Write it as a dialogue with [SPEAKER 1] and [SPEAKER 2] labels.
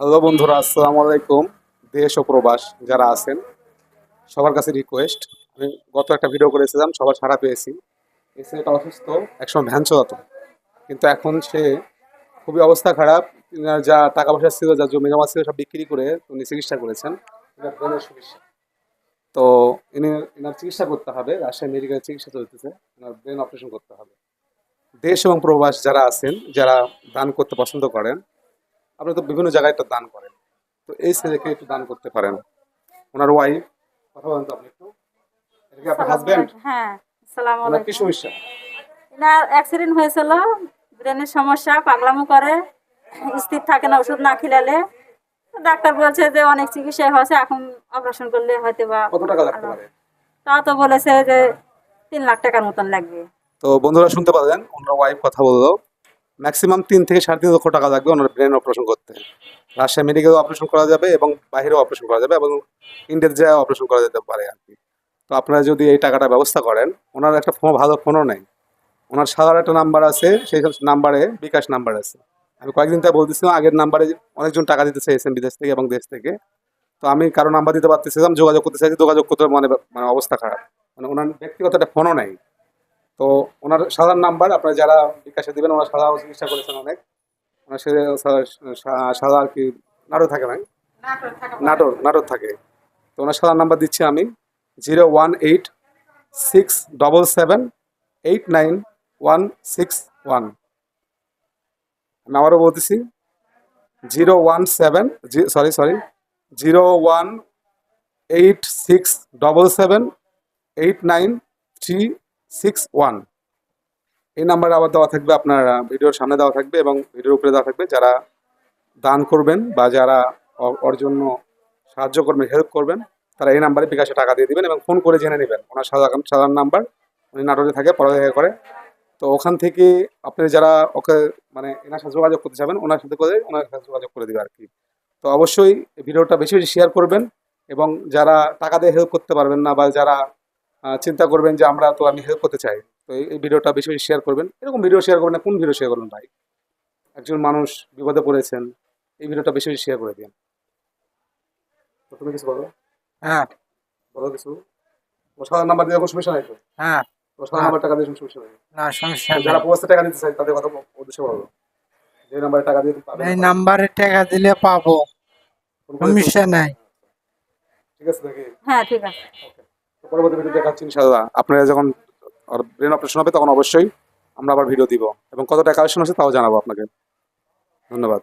[SPEAKER 1] Hello বন্ধুরা, আসসালামু আলাইকুম। দেশ ও প্রবাস যারা আছেন, সবার কাছে রিকোয়েস্ট আমি গত একটা ভিডিও করেছিলাম, সবার সাড়া পেয়েছি। এই ছেলেটা অসুস্থ, একসময় ভ্যান চালাতো। কিন্তু এখন সে খুবই অবস্থা খারাপ যা টাকা পয়সা ছিল, যা জমি জমা ছিল, সব বিক্রি করে উনি চিকিৎসা করেছেন। তো ইনি, এনার চিকিৎসা করতে হবে, রাজশাহী মেডিকেল চিকিৎসা চলতেছে, এনার ব্রেন অপারেশন করতে হবে। দেশ এবং প্রবাস যারা আছেন, যারা দান করতে পছন্দ করেন আপনি তো বিভিন্ন জায়গায় তো দান করেন। তো এই ছেলেকে একটু দান করতে পারেন। ওনার ওয়াইফ কথা বলেন তো আপনি একটু। এটা কি আপনার হাজবেন্ড
[SPEAKER 2] হ্যাঁ আসসালামু
[SPEAKER 1] ওনার কি সমস্যা?
[SPEAKER 2] এনার অ্যাক্সিডেন্ট হয়েছিল ব্রেনের সমস্যা পাগলামো করে স্থির থাকে না ওষুধ না খিলালে। ডাক্তার বলছে যে অনেক চিকিৎসা হয়েছে এখন অপারেশন করলে হয়তো বা
[SPEAKER 1] কত টাকা লাগতে পারে?
[SPEAKER 2] তা তো বলেছে যে তিন লাখ টাকার মতন লাগবে।
[SPEAKER 1] তো বন্ধুরা শুনতে পারলেন ওনার ওয়াইফ কথা বলল। ম্যাক্সিমাম তিন থেকে সাড়ে তিন লক্ষ টাকা লাগবে ওনার ব্রেন অপারেশন করতে। রাজশাহী মেডিকেল অপারেশন করা যাবে এবং বাইরেও অপারেশন করা যাবে এবং ইন্ডিয়ার যায় অপারেশন করা যেতে পারে আর কি তো আপনারা যদি এই টাকাটা ব্যবস্থা করেন, ওনার একটা ফোন ভালো ফোনও নেই। ওনার সাধারণ একটা নাম্বার আছে, সেই সব নাম্বারে বিকাশ নাম্বার আছে। আমি কয়েকদিন তা বলতেছিলাম, আগের নাম্বারে অনেকজন টাকা দিতে চেয়েছেন বিদেশ থেকে এবং দেশ থেকে। তো আমি কারও নাম্বার দিতে পারতেছিলাম, যোগাযোগ করতে চাইছি, যোগাযোগ করতে মানে মানে অবস্থা খারাপ। মানে ওনার ব্যক্তিগত একটা ফোনও নেই। তো ওনার সাধারণ নাম্বার আপনারা যারা বিকাশে দিবেন ওনার সাদা চিকিৎসা করেছেন অনেক। ওনার সে সাদা আর কি নাটোর থাকে না? নাটোর নাটোর থাকে। তো ওনার সাদা নাম্বার দিচ্ছি আমি zero one eight six double seven eight nine one six one. আমি আবারও বলতেছি zero one seven sorry sorry zero one eight six double seven eight nine three six one এই নাম্বারে আবার দেওয়া থাকবে, আপনার ভিডিওর সামনে দেওয়া থাকবে এবং ভিডিওর উপরে দেওয়া থাকবে যারা দান করবেন বা যারা ওর- জন্য সাহায্য করবেন হেল্প করবেন, তারা এই নাম্বারে বিকাশে টাকা দিয়ে দিবেন এবং ফোন করে জেনে নেবেন। ওনার সাধারণ সাধারণ নাম্বার, উনি নাটোরে থাকে, পড়ালেখা করে। তো ওখান থেকে আপনি যারা ওকে মানে এনার সাথে যোগাযোগ করতে চাবেন ওনার সাথে করে ওনার সাথে যোগাযোগ করে দেবে আর কি। তো অবশ্যই ভিডিওটা বেশি বেশি শেয়ার করবেন এবং যারা টাকা দিয়ে হেল্প করতে পারবেন না বা যারা চিন্তা করবেন যে আমরা তো আমি হেল্প করতে চাই। তো এই- ভিডিওটা বেশি বেশি শেয়ার করবেন। এরকম ভিডিও শেয়ার করবেন না কোন ভিডিও শেয়ার করবেন ভাই? একজন মানুষ বিপদে পড়েছেন এই ভিডিওটা বেশি বেশি শেয়ার করে দিন। তো তুমি কিছু বলো?
[SPEAKER 3] হ্যাঁ।
[SPEAKER 1] বলো কিছু। সাধারণ নাম্বার দিয়ে কোনো সমস্যা নাই তো?
[SPEAKER 3] হ্যাঁ।
[SPEAKER 1] সাধারণ নাম্বার টাকা দিয়ে কোনো সমস্যা নাই?
[SPEAKER 3] না সমস্যা
[SPEAKER 1] যারা। পোস্টে টাকা দিতে চাই তাদের কথা উদ্দেশ্য বলো। যে নাম্বারে টাকা দিয়ে পাবেন
[SPEAKER 3] এই নাম্বারে টাকা দিলে পাবো। সমস্যা নাই।
[SPEAKER 1] ঠিক আছে নাকি?
[SPEAKER 2] হ্যাঁ ঠিক আছে।
[SPEAKER 1] তো পরবর্তী ভিডিও দেখাচ্ছি ইনশাআল্লাহ। আপনারা যখন ব্রেন অপারেশন হবে, তখন অবশ্যই আমরা আবার ভিডিও দিব। এবং কত টাকা কালেকশন আছে তাও জানাব আপনাকে। ধন্যবাদ।